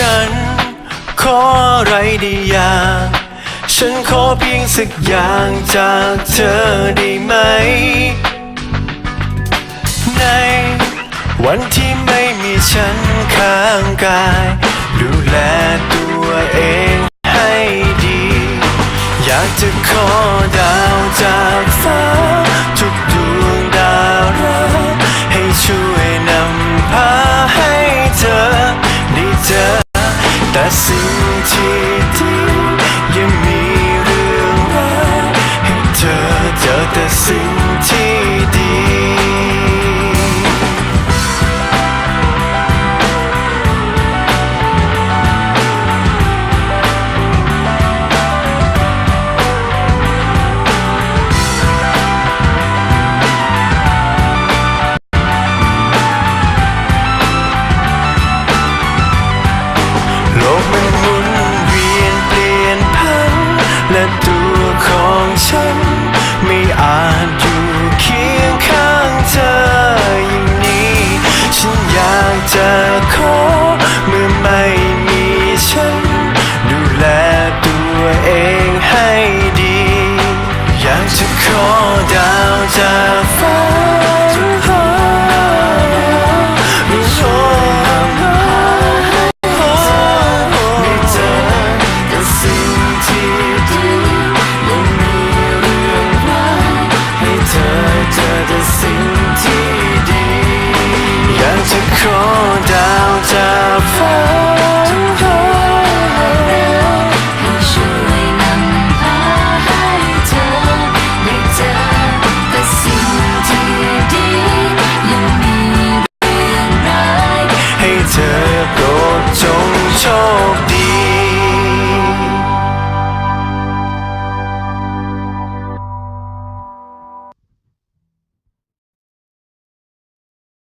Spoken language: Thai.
ฉัน ขออะไรได้อย่าง ฉันขอเพียงสักอย่างจากเธอได้ไหม ในวันที่ไม่มีฉันข้างกาย ไม่มีฉัน ดูแลตัวเองให้ดี อยากจะขอดาวจ